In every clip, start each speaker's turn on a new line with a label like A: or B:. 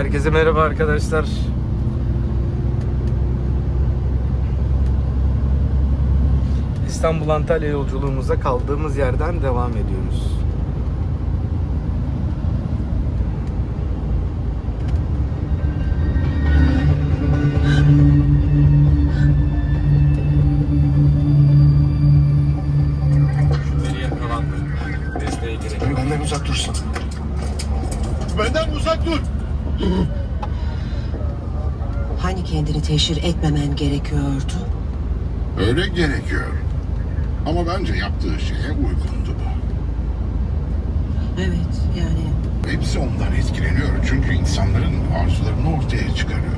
A: Herkese merhaba arkadaşlar. İstanbul Antalya yolculuğumuza kaldığımız yerden devam ediyoruz.
B: Teşhir etmemen gerekiyordu?
C: Öyle gerekiyor. Ama bence yaptığı şeye uygundu bu.
B: Evet, yani
C: Hepsi ondan etkileniyor. Çünkü insanların arzularını ortaya çıkarıyor.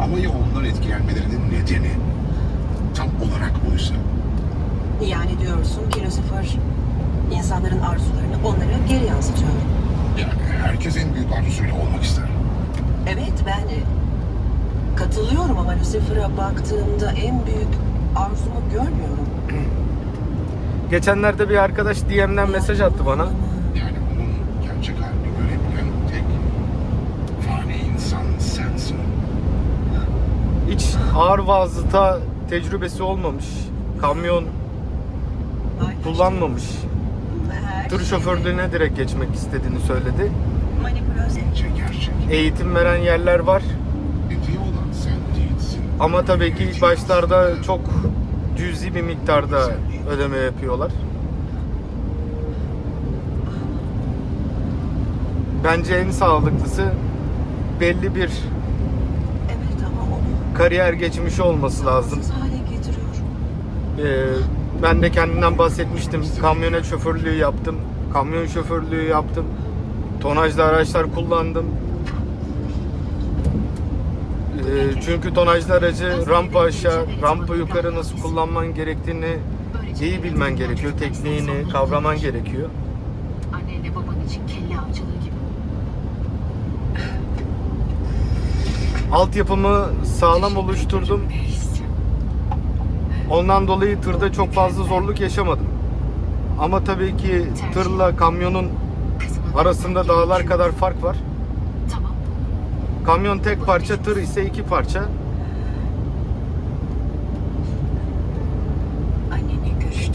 C: Ama ya onlar etkilenmelerinin nedeni tam olarak buysa?
B: yani diyorsun ki Lucifer insanların arzularını onlara geri yansıtıyor.
C: Yani herkes en büyük arzusuyla olmak ister.
B: Evet, ben katılıyorum ama Lucifer'a baktığımda en büyük arzumu görmüyorum.
A: Geçenlerde bir arkadaş DM'den mesaj attı bana.
C: Yani onun gerçek halini görebilen tek fani insan sensin.
A: Hiç ağır vasıta tecrübesi olmamış. Kamyon
B: Ay,
A: kullanmamış.
B: her
A: Tır
B: şey
A: şoförlüğüne direkt geçmek istediğini söyledi.
B: Manipülasyon.
C: Bence gerçek.
A: Eğitim veren yerler var. Ama tabii ki ilk başlarda çok cüzi bir miktarda ödeme yapıyorlar. Bence en sağlıklısı belli bir
B: Evet ama onu
A: kariyer geçmişi olması lazım. Ee, ben de kendimden bahsetmiştim. Kamyonet şoförlüğü yaptım. Kamyon şoförlüğü yaptım. Tonajlı araçlar kullandım. Ee, çünkü tonajlı aracı rampa aşağı, rampa yukarı nasıl kullanman gerektiğini iyi bilmen gerekiyor. Tekniğini kavraman gerekiyor.
D: Annenle baban için kelle avcılığı gibi.
A: Altyapımı sağlam oluşturdum. Ondan dolayı tırda çok fazla zorluk yaşamadım. Ama tabii ki tırla kamyonun arasında dağlar kadar fark var. Kamyon tek parça, tır ise iki parça.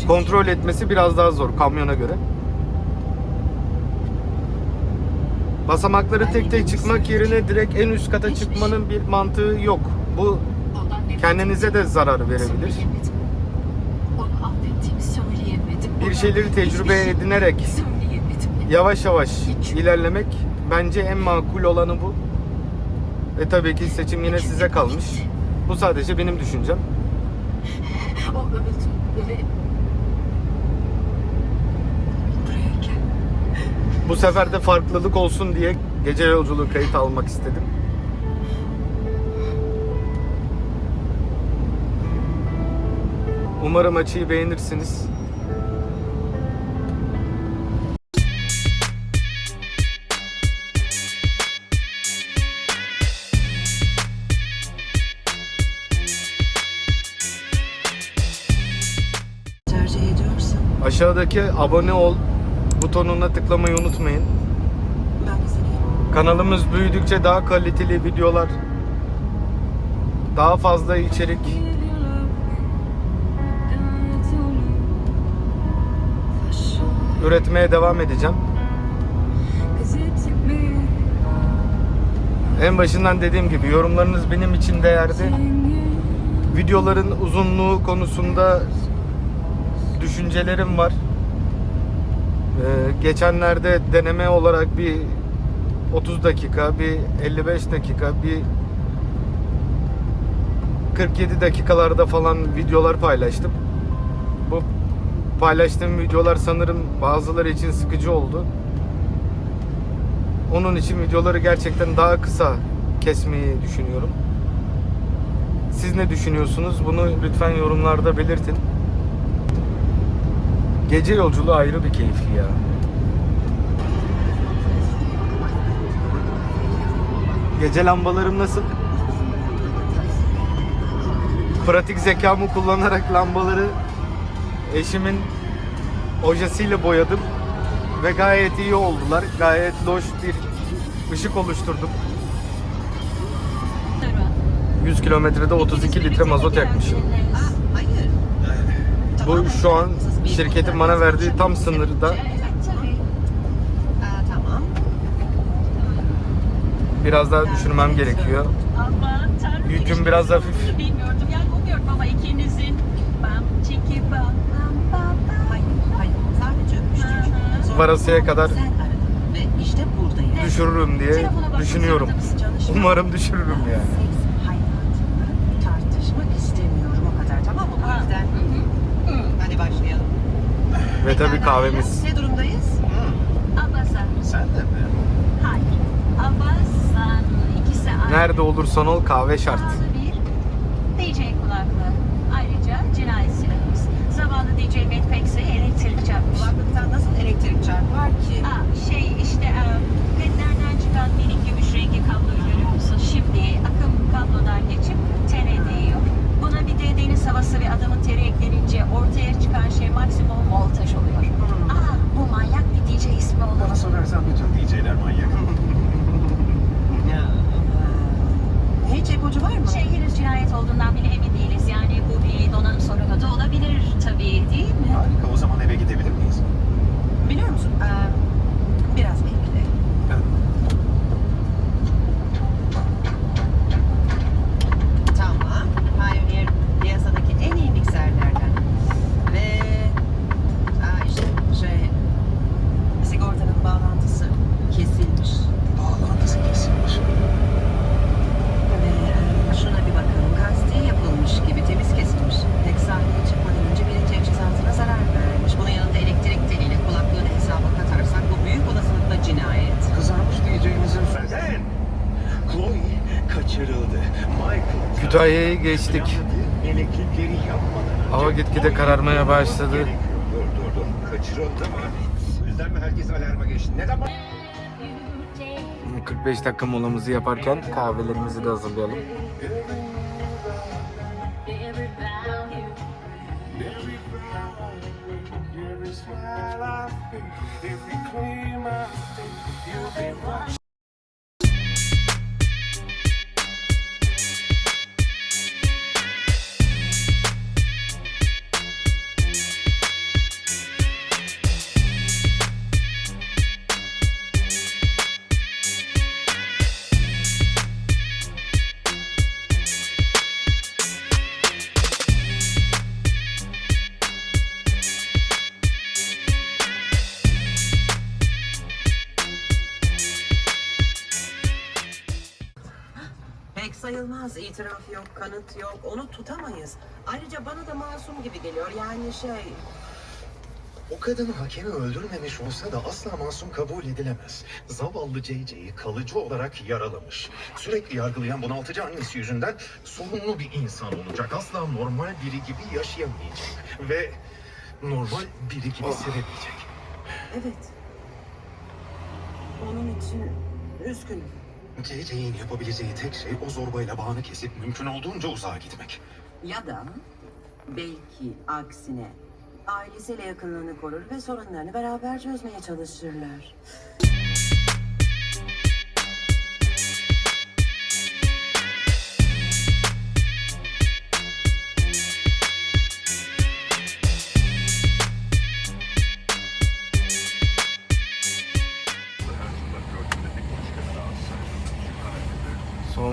A: Kontrol etmesi biraz daha zor kamyona göre. Basamakları tek tek çıkmak yerine direkt en üst kata çıkmanın bir mantığı yok. Bu kendinize de zarar verebilir. Bir şeyleri tecrübe
D: şey
A: edinerek yavaş yavaş ilerlemek bence en makul olanı bu. Ve tabii ki seçim yine size kalmış. Bu sadece benim düşüncem.
D: O öldü ve...
A: Bu sefer de farklılık olsun diye gece yolculuğu kayıt almak istedim. Umarım açıyı beğenirsiniz. Aşağıdaki abone ol butonuna tıklamayı unutmayın. Kanalımız büyüdükçe daha kaliteli videolar, daha fazla içerik üretmeye devam edeceğim. En başından dediğim gibi yorumlarınız benim için değerli. Videoların uzunluğu konusunda düşüncelerim var. Ee, geçenlerde deneme olarak bir 30 dakika, bir 55 dakika, bir 47 dakikalarda falan videolar paylaştım. Bu paylaştığım videolar sanırım bazıları için sıkıcı oldu. Onun için videoları gerçekten daha kısa kesmeyi düşünüyorum. Siz ne düşünüyorsunuz? Bunu lütfen yorumlarda belirtin. Gece yolculuğu ayrı bir keyifli ya. Gece lambalarım nasıl? Pratik zekamı kullanarak lambaları eşimin ojesiyle boyadım ve gayet iyi oldular. Gayet loş bir ışık oluşturdum. 100 kilometrede 32 litre mazot yakmışım. Bu şu an şirketin bana verdiği tam sınırda.
D: Tabii.
B: Aa, tamam.
A: Biraz daha düşürmem gerekiyor. Yüküm biraz hafif.
E: Bilmiyordum yani umuyordum ama ikinizin
A: Varasıya kadar. Düşürürüm diye düşünüyorum. Umarım düşürürüm yani.
B: Tartışmak istemiyorum o kadar tamam. O yüzden başlayalım.
A: Ve tabii kahvemiz.
B: Ne durumdayız?
E: Abbas'a.
C: Sen de mi?
E: Hayır. Abbas'tan ikisi ayrı.
A: Nerede olursan ol kahve şart.
E: Bir DJ kulaklığı. Ayrıca cinayet silahımız. Zavallı DJ Matt Pex'e elektrik çarpmış.
B: Kulaklıktan nasıl elektrik çarpar ki?
E: Aa, şey işte e, ledlerden çıkan minik gümüş rengi kabloyu görüyor musun? Şimdi akım kablodan değiyor. Buna bir de deniz havası ve adamın teri eklenince ortaya çıkan şey maksimum voltaj oluyor. Aa, bu manyak bir DJ ismi olur.
F: Bana sorarsan bütün DJ'ler manyak.
B: Ya, eee, Hiç ipucu var mı?
E: Şey henüz cinayet olduğundan bile emin değiliz. Yani bu bir donanım sorunu da olabilir tabii değil mi?
F: Harika o zaman eve gidebilir miyiz?
B: Biliyor musun? eee, biraz bekle. Tamam. Pioneer piyasadaki en iyi mikserlerden. Ve aa, işte şey sigortanın bağlantısı kesilmiş.
F: Bağlantısı kesilmiş.
B: Ve e, şuna bir bakalım. Kasti yapılmış gibi temiz kesilmiş. Tek sahneye çıkmadan önce biri teçhizatına zarar vermiş. Bunun yanında elektrik teliyle kulaklığını hesaba katarsak bu büyük olasılıkla cinayet.
F: Kızarmış DJ'imizin Sen! Chloe kaçırıldı. Michael...
A: Kütahya'yı geçtik. Hava gitgide kararmaya başladı.
F: Dur dur dur. Kaçırıldı mı? Bu yüzden mi herkes alarma geçti? Neden?
A: 45 dakika molamızı yaparken kahvelerimizi de hazırlayalım.
B: İtiraf yok, kanıt yok. Onu tutamayız. Ayrıca bana da masum gibi geliyor. Yani şey...
G: O kadın hakemi öldürmemiş olsa da asla masum kabul edilemez. Zavallı JJ'yi kalıcı olarak yaralamış. Sürekli yargılayan bunaltıcı annesi yüzünden sorunlu bir insan olacak. Asla normal biri gibi yaşayamayacak. Ve normal biri gibi sevemeyecek.
B: Evet. Onun için üzgünüm.
G: JJ'in yapabileceği tek şey o zorbayla bağını kesip mümkün olduğunca uzağa gitmek.
B: Ya da belki aksine ailesiyle yakınlığını korur ve sorunlarını beraber çözmeye çalışırlar.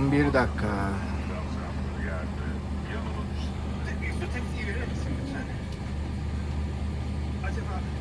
A: Son bir dakika.
G: Acaba...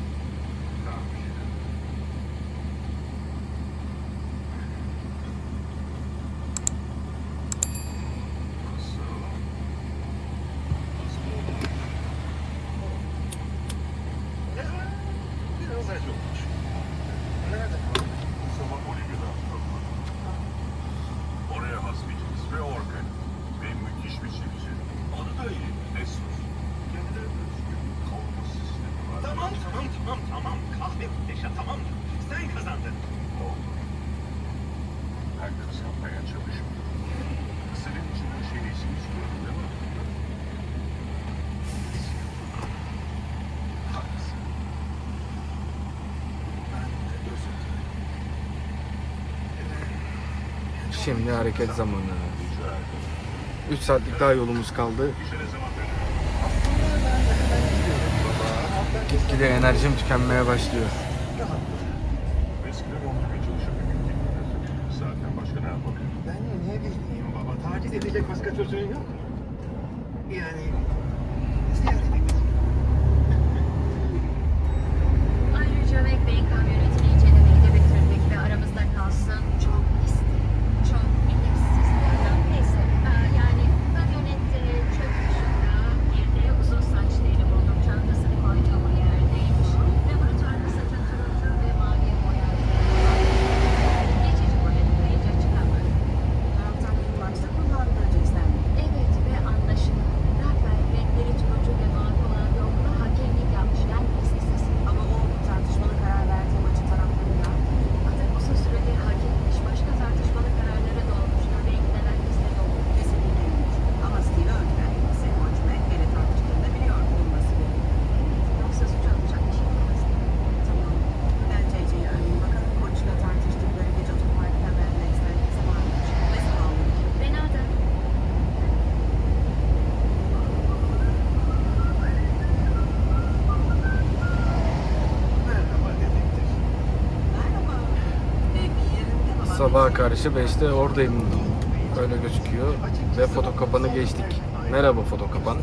H: yıllardır satmaya çalışmıyor. Senin için bu şeyi hiç görmüyor mu? Haklısın.
A: Şimdi hareket zamanı.
E: 3 saatlik daha yolumuz kaldı. Gitgide enerjim tükenmeye başlıyor. sabaha karşı 5'te oradayım. Öyle gözüküyor. Ve fotokapanı geçtik. Merhaba
D: fotokapan.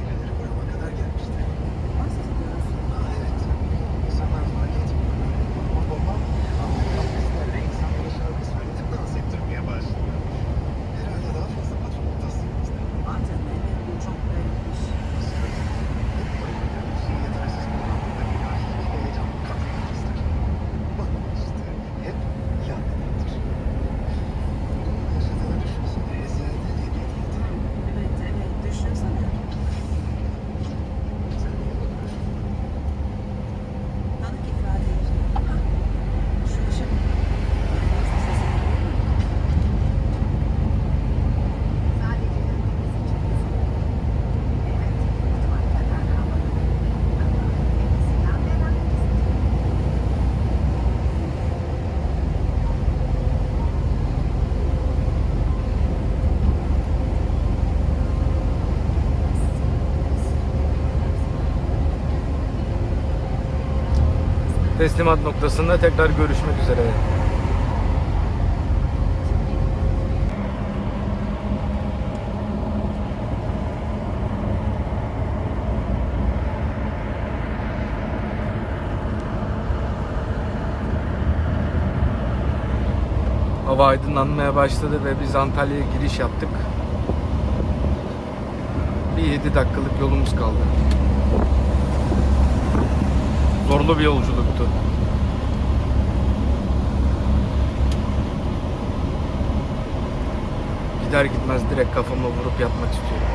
E: teslimat noktasında tekrar görüşmek üzere. Hava aydınlanmaya başladı ve biz Antalya'ya giriş yaptık. Bir 7 dakikalık yolumuz kaldı. Zorlu bir yolculuktu. Gider gitmez direkt kafama vurup yatmak istiyorum.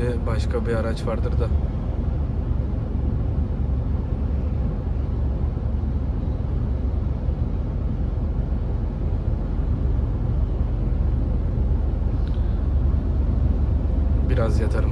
A: Önce başka bir araç vardır da. Biraz yatarım.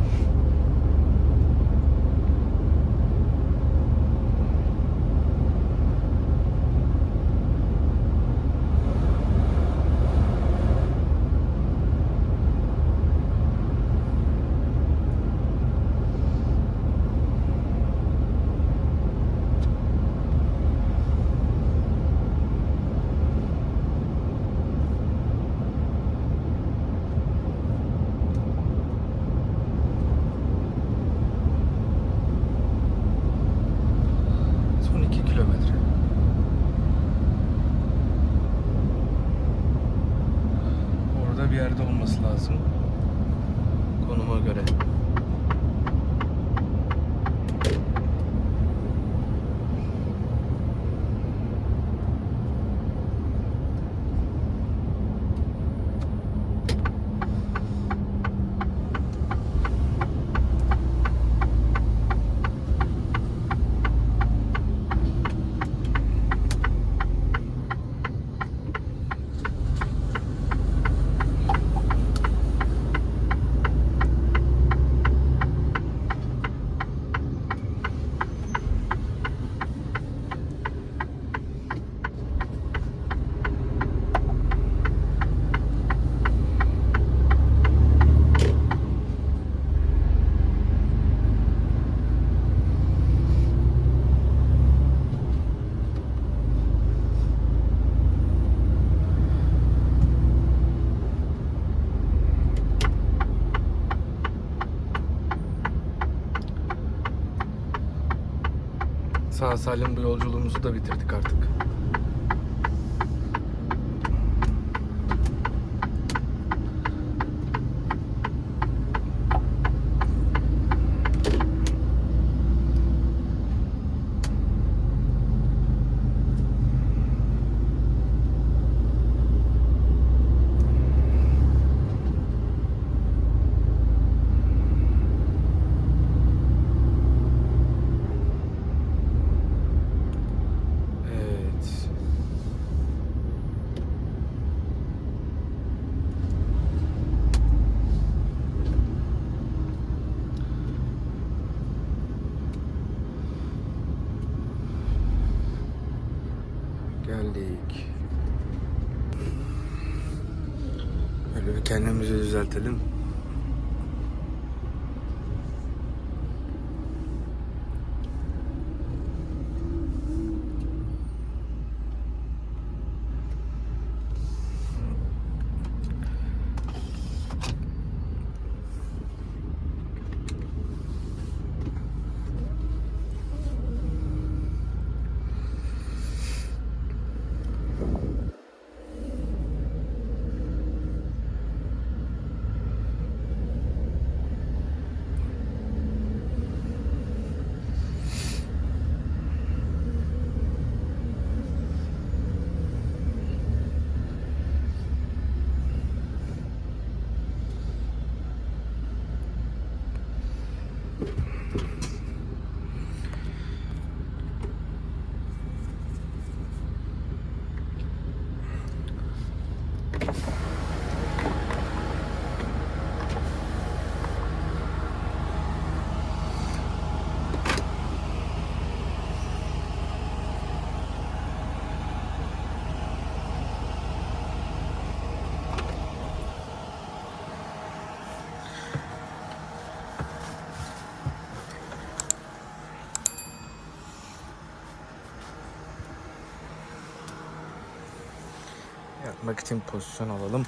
A: Sağ salim bu yolculuğumuzu da bitirdik artık. Evet. Geldik. Böyle bir kendimizi düzeltelim. Yatmak için pozisyon alalım.